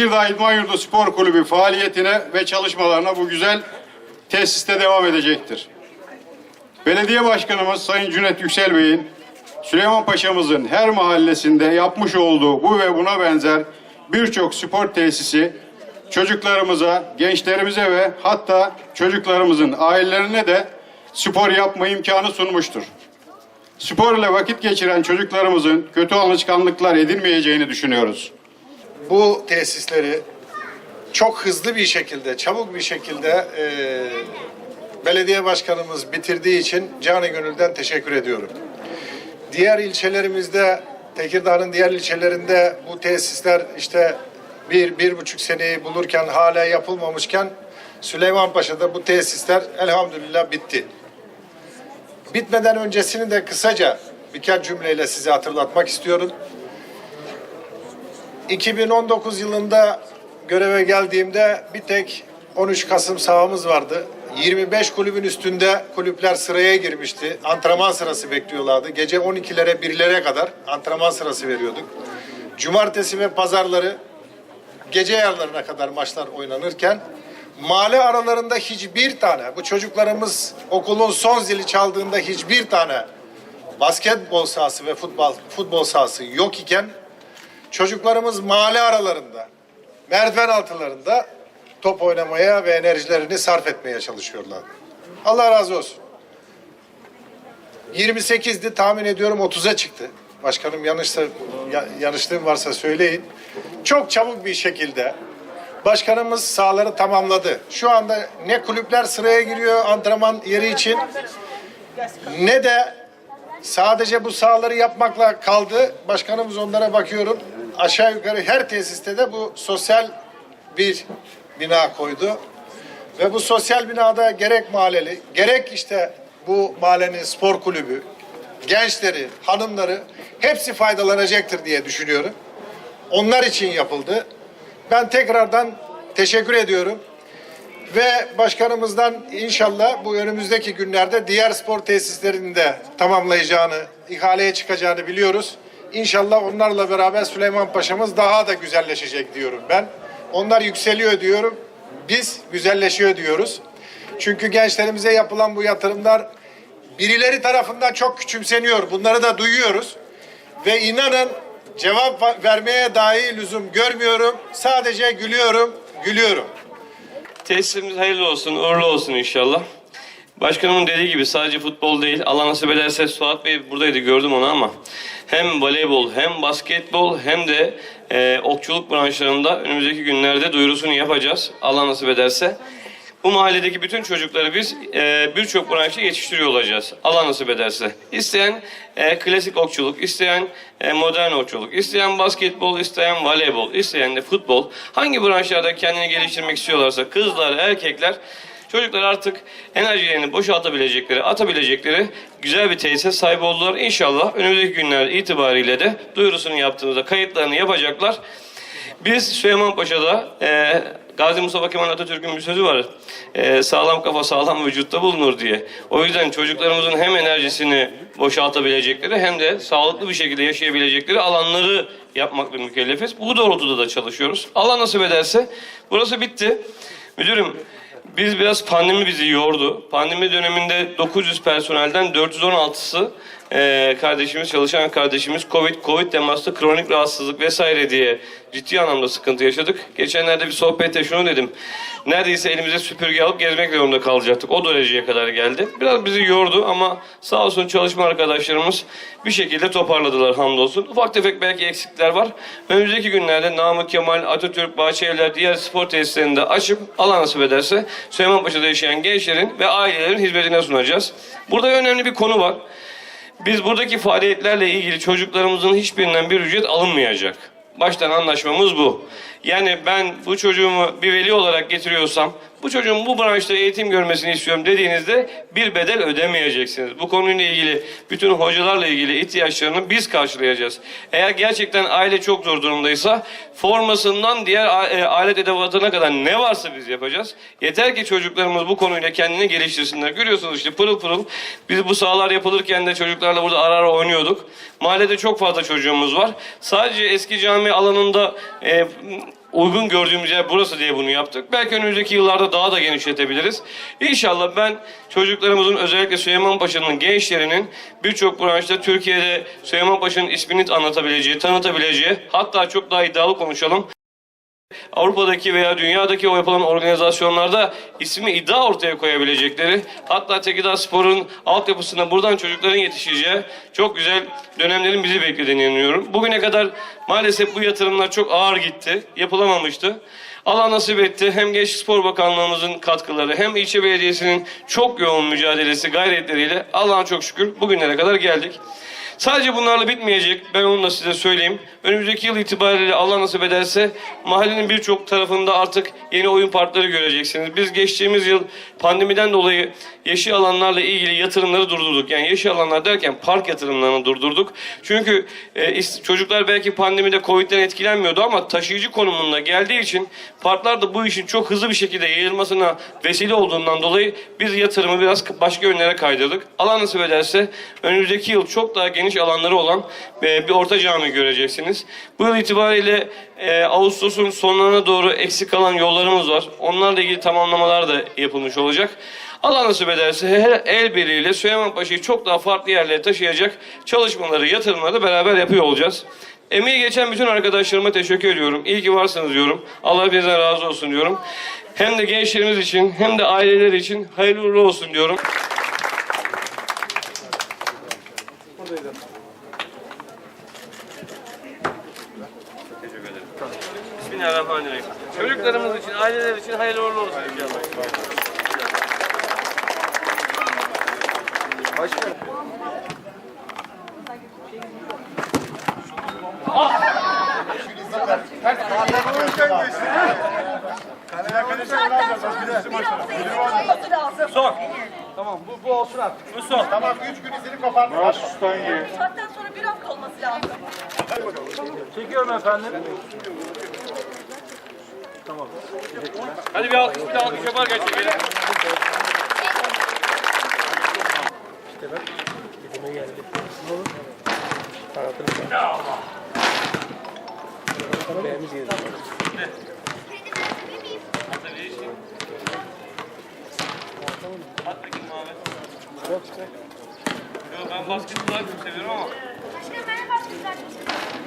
Tekirdağ İdman Yurdu Spor Kulübü faaliyetine ve çalışmalarına bu güzel tesiste devam edecektir. Belediye Başkanımız Sayın Cüneyt Yüksel Bey'in Süleyman Paşa'mızın her mahallesinde yapmış olduğu bu ve buna benzer birçok spor tesisi çocuklarımıza, gençlerimize ve hatta çocuklarımızın ailelerine de spor yapma imkanı sunmuştur. Spor ile vakit geçiren çocuklarımızın kötü alışkanlıklar edinmeyeceğini düşünüyoruz. Bu tesisleri çok hızlı bir şekilde, çabuk bir şekilde e, belediye başkanımız bitirdiği için canı gönülden teşekkür ediyorum. Diğer ilçelerimizde, Tekirdağ'ın diğer ilçelerinde bu tesisler işte bir, bir buçuk seneyi bulurken hala yapılmamışken Süleymanpaşa'da bu tesisler elhamdülillah bitti. Bitmeden öncesini de kısaca birkaç cümleyle size hatırlatmak istiyorum. 2019 yılında göreve geldiğimde bir tek 13 Kasım sahamız vardı. 25 kulübün üstünde kulüpler sıraya girmişti. Antrenman sırası bekliyorlardı. Gece 12'lere 1'lere kadar antrenman sırası veriyorduk. Cumartesi ve pazarları gece yarılarına kadar maçlar oynanırken mahalle aralarında hiçbir tane bu çocuklarımız okulun son zili çaldığında hiçbir tane basketbol sahası ve futbol futbol sahası yok iken çocuklarımız mahalle aralarında, merdiven altılarında top oynamaya ve enerjilerini sarf etmeye çalışıyorlar. Allah razı olsun. 28'di tahmin ediyorum 30'a çıktı. Başkanım yanlışsa ya- yanlışlığım varsa söyleyin. Çok çabuk bir şekilde başkanımız sahaları tamamladı. Şu anda ne kulüpler sıraya giriyor antrenman yeri için ne de sadece bu sahaları yapmakla kaldı. Başkanımız onlara bakıyorum. Aşağı yukarı her tesiste de bu sosyal bir bina koydu. Ve bu sosyal binada gerek mahalleli, gerek işte bu mahallenin spor kulübü, gençleri, hanımları hepsi faydalanacaktır diye düşünüyorum. Onlar için yapıldı. Ben tekrardan teşekkür ediyorum. Ve başkanımızdan inşallah bu önümüzdeki günlerde diğer spor tesislerini de tamamlayacağını, ihaleye çıkacağını biliyoruz. İnşallah onlarla beraber Süleyman Paşa'mız daha da güzelleşecek diyorum ben. Onlar yükseliyor diyorum. Biz güzelleşiyor diyoruz. Çünkü gençlerimize yapılan bu yatırımlar birileri tarafından çok küçümseniyor. Bunları da duyuyoruz. Ve inanın cevap va- vermeye dahi lüzum görmüyorum. Sadece gülüyorum, gülüyorum. Tesisimiz hayırlı olsun, uğurlu olsun inşallah. Başkanımın dediği gibi sadece futbol değil, Allah nasip ederse Suat Bey buradaydı gördüm onu ama hem voleybol hem basketbol hem de e, okçuluk branşlarında önümüzdeki günlerde duyurusunu yapacağız. Allah nasip ederse. Bu mahalledeki bütün çocukları biz e, birçok branşta yetiştiriyor olacağız. Allah nasip ederse. İsteyen e, klasik okçuluk, isteyen e, modern okçuluk, isteyen basketbol, isteyen voleybol, isteyen de futbol. Hangi branşlarda kendini geliştirmek istiyorlarsa kızlar, erkekler Çocuklar artık enerjilerini boşaltabilecekleri, atabilecekleri güzel bir tesise sahip oldular. İnşallah önümüzdeki günler itibariyle de duyurusunu yaptığımızda kayıtlarını yapacaklar. Biz Süleymanpaşa'da e, Gazi Mustafa Kemal Atatürk'ün bir sözü var. E, sağlam kafa sağlam vücutta bulunur diye. O yüzden çocuklarımızın hem enerjisini boşaltabilecekleri hem de sağlıklı bir şekilde yaşayabilecekleri alanları yapmakla mükellefiz. Bu doğrultuda da çalışıyoruz. Allah nasip ederse burası bitti. Müdürüm biz biraz pandemi bizi yordu. Pandemi döneminde 900 personelden 416'sı eee, kardeşimiz, çalışan kardeşimiz Covid, Covid temaslı kronik rahatsızlık vesaire diye ciddi anlamda sıkıntı yaşadık. Geçenlerde bir sohbette şunu dedim. Neredeyse elimize süpürge alıp gezmek zorunda kalacaktık. O dereceye kadar geldi. Biraz bizi yordu ama sağ olsun çalışma arkadaşlarımız bir şekilde toparladılar hamdolsun. Ufak tefek belki eksikler var. Önümüzdeki günlerde Namık Kemal, Atatürk, Bahçelievler, diğer spor tesislerini de açıp Allah nasip ederse Süleymanpaşa'da yaşayan gençlerin ve ailelerin hizmetine sunacağız. Burada önemli bir konu var. Biz buradaki faaliyetlerle ilgili çocuklarımızın hiçbirinden bir ücret alınmayacak. Baştan anlaşmamız bu. Yani ben bu çocuğumu bir veli olarak getiriyorsam, bu çocuğun bu branşta eğitim görmesini istiyorum dediğinizde bir bedel ödemeyeceksiniz. Bu konuyla ilgili bütün hocalarla ilgili ihtiyaçlarını biz karşılayacağız. Eğer gerçekten aile çok zor durumdaysa formasından diğer e, alet edevatına kadar ne varsa biz yapacağız. Yeter ki çocuklarımız bu konuyla kendini geliştirsinler. Görüyorsunuz işte pırıl pırıl biz bu sahalar yapılırken de çocuklarla burada ara ara oynuyorduk. Mahallede çok fazla çocuğumuz var. Sadece eski cami alanında e, uygun gördüğümüz yer burası diye bunu yaptık. Belki önümüzdeki yıllarda daha da genişletebiliriz. İnşallah ben çocuklarımızın özellikle Süleyman Paşa'nın gençlerinin birçok branşta Türkiye'de Süleyman Paşa'nın ismini anlatabileceği, tanıtabileceği hatta çok daha iddialı konuşalım. Avrupa'daki veya dünyadaki o yapılan organizasyonlarda ismi iddia ortaya koyabilecekleri, hatta Tekirdağ Spor'un altyapısında buradan çocukların yetişeceği çok güzel dönemlerin bizi beklediğini inanıyorum. Bugüne kadar maalesef bu yatırımlar çok ağır gitti, yapılamamıştı. Allah nasip etti. Hem Gençlik Spor Bakanlığımızın katkıları hem ilçe belediyesinin çok yoğun mücadelesi, gayretleriyle Allah'a çok şükür bugünlere kadar geldik. Sadece bunlarla bitmeyecek. Ben onu da size söyleyeyim. Önümüzdeki yıl itibariyle Allah nasip ederse mahallenin birçok tarafında artık yeni oyun parkları göreceksiniz. Biz geçtiğimiz yıl pandemiden dolayı yeşil alanlarla ilgili yatırımları durdurduk. Yani yeşil alanlar derken park yatırımlarını durdurduk. Çünkü e, çocuklar belki pandemide Covid'den etkilenmiyordu ama taşıyıcı konumunda geldiği için parklar da bu işin çok hızlı bir şekilde yayılmasına vesile olduğundan dolayı biz yatırımı biraz başka yönlere kaydırdık. Allah nasip ederse önümüzdeki yıl çok daha geniş alanları olan e, bir orta cami göreceksiniz. Bu yıl itibariyle e, Ağustos'un sonlarına doğru eksik kalan yollarımız var. Onlarla ilgili tamamlamalar da yapılmış olacak. Allah nasip ederse her el birliğiyle Süleyman Paşa'yı çok daha farklı yerlere taşıyacak çalışmaları, yatırımları beraber yapıyor olacağız. Emeği geçen bütün arkadaşlarıma teşekkür ediyorum. İyi ki varsınız diyorum. Allah hepinizden razı olsun diyorum. Hem de gençlerimiz için hem de aileler için hayırlı uğurlu olsun diyorum. Bismillahirrahmanirrahim. Çocuklarımız için, aileler için hayırlı uğurlu olsun inşallah. Son. Tamam bu, bu olsun artık. Bu son. Tamam 3 gün izini koparttılar. saatten sonra bir hafta olması lazım. Çekiyorum efendim. Hadi bir alkış, bir alkış yapar gerçekten. At bakayım Muhammed. Yo, Ben basketi daha çok seviyorum ama. Başka ben başka